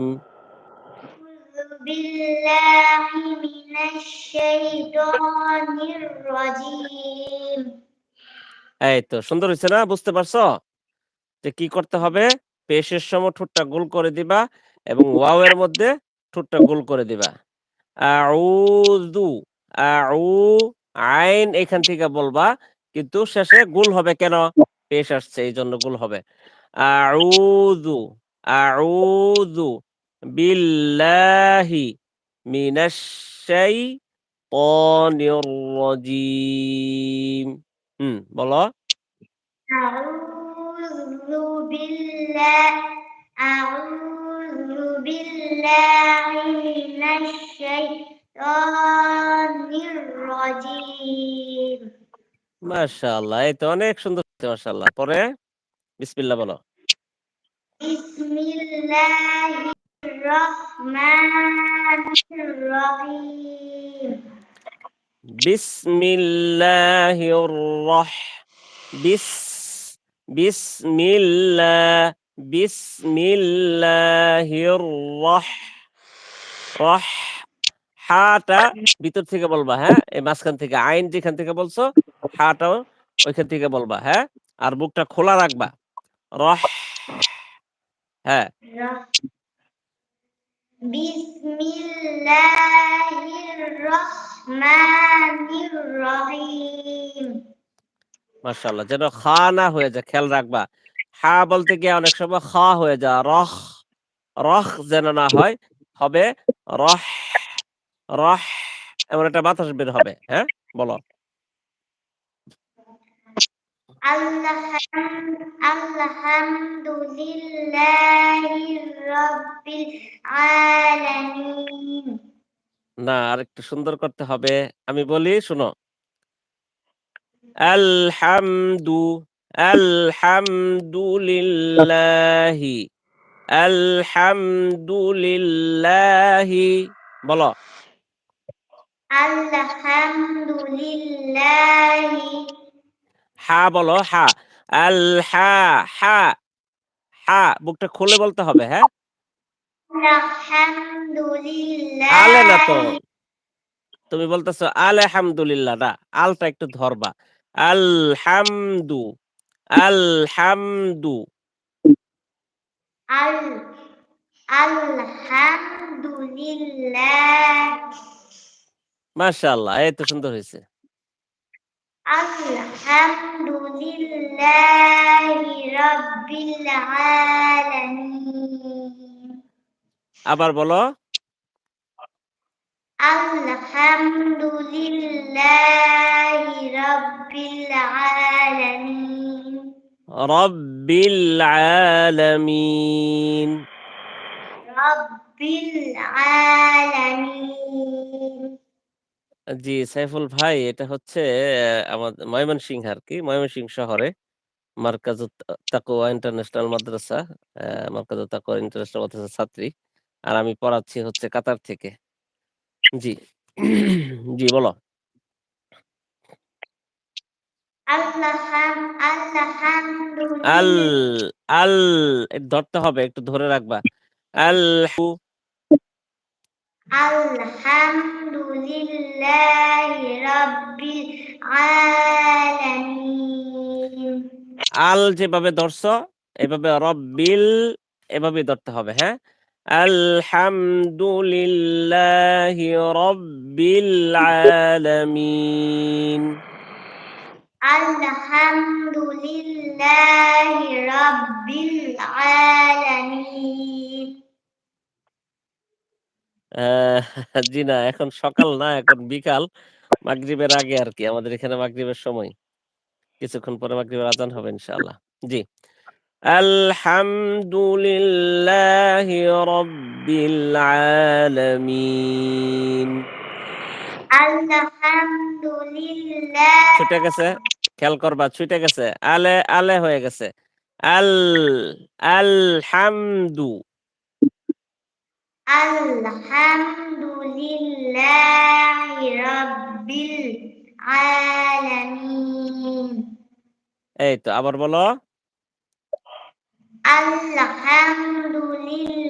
أعوذ بالله من الشيطان الرجيم এই তো সুন্দর হয়েছে না বুঝতে পারছো যে কি করতে হবে পেশের সময় ঠোঁটটা গোল করে দিবা এবং ওয়াও এর মধ্যে ঠোঁটটা গোল করে দিবা আউযু আউ আইন এখান থেকে বলবা কিন্তু শেষে গোল হবে কেন পেশ আসছে এই জন্য গোল হবে আউযু আউযু বিল্লাহি মিনাশাই রাজিম হুম বলো। আউযু বিল্লাহ আউযু বিল্লাহি এই তো অনেক সুন্দর মাশাল্লাহ পরে? বিসমিল্লাহ বলো। বিসমিল্লাহ بسم الله الرحمن الرحيم বিসমিল্লাহির রহ বিস বিসমিল্লাহ বিসমিল্লাহির রহ রহ হাটা ভিতর থেকে বলবা হ্যাঁ এই মাঝখান থেকে আইন যেখান থেকে বলছো হাটাও ওইখান থেকে বলবা হ্যাঁ আর বুকটা খোলা রাখবা রহ হ্যাঁ বিসমিল্লাহির খা না হয়ে যায়, খেয়াল রাখবা। হা বলতে গিয়ে অনেক সময় খা হয়ে যায়, রহ রহ যেন না হয়, হবে রহ রহ, এমন একটা বাতাস বের হবে হ্যাঁ বলো। না আর একটু সুন্দর করতে হবে। আমি বলি শোনো। আলহামদু আলহামদুলিল্লাহি আলহামদুলিল্লাহি বলো। আলহামদুলিল্লাহ হা বলো হা। আল হা হা হা বুকটা খুলে বলতে হবে হ্যাঁ? তুমি বলতেছো আলহামদুলিল্লাহ না আলটা একটু ধরবা। আলহামদু আলহামদু। আল আলহামদুলিল্লাহ। মাশাআল্লাহ এই তো সুন্দর হয়েছে। الحمد لله رب العالمين আবার বলো الحمد لله رب العالمين রব্বিল আলামিন رب العالمين জি, সাইফুল ভাই এটা হচ্ছে অ্যা আমাদের ময়মনসিংহ আরকি। ময়মনসিংহ শহরে মারকাজুত তা ইন্টারন্যাশনাল মাদ্রাসা, অ্যা মারকাজুত তাকওয়া ইন্টারন্যাশনাল মাদ্রাসার ছাত্রী। আর আমি পড়াচ্ছি হচ্ছে কাতার থেকে। জি। জি, বলো। আল আল এ ধরতে হবে, একটু ধরে রাখবা। আল আলহামদুলিল্লাহ রাব্বিল আলামিন। আল যেভাবে ধরছ এভাবে রব্বিল এভাবে ধরতে হবে হ্যাঁ? আলহামদুলিল্লাহ রব্বিল আলামিন। আলহামদুলিল্লাহ রব্বিল আলামিন। জি না, এখন সকাল না এখন বিকাল। মাগরিবের আগে আরকি। আমাদের এখানে মাগরিবের সময়। কিছুক্ষণ পরে মাগরিবের আযান হবে ইনশাআল্লাহ। জি। আলহামদুলিল্লাহি রাব্বিল আলামিন। আলহামদুলিল্লাহ। ছুটে গেছে। খেয়াল করবা ছুটে গেছে। আলে আলে হয়ে গেছে। আল আলহামদু الحمد لله رب العالمين এই তো আবার বলো الحمد لله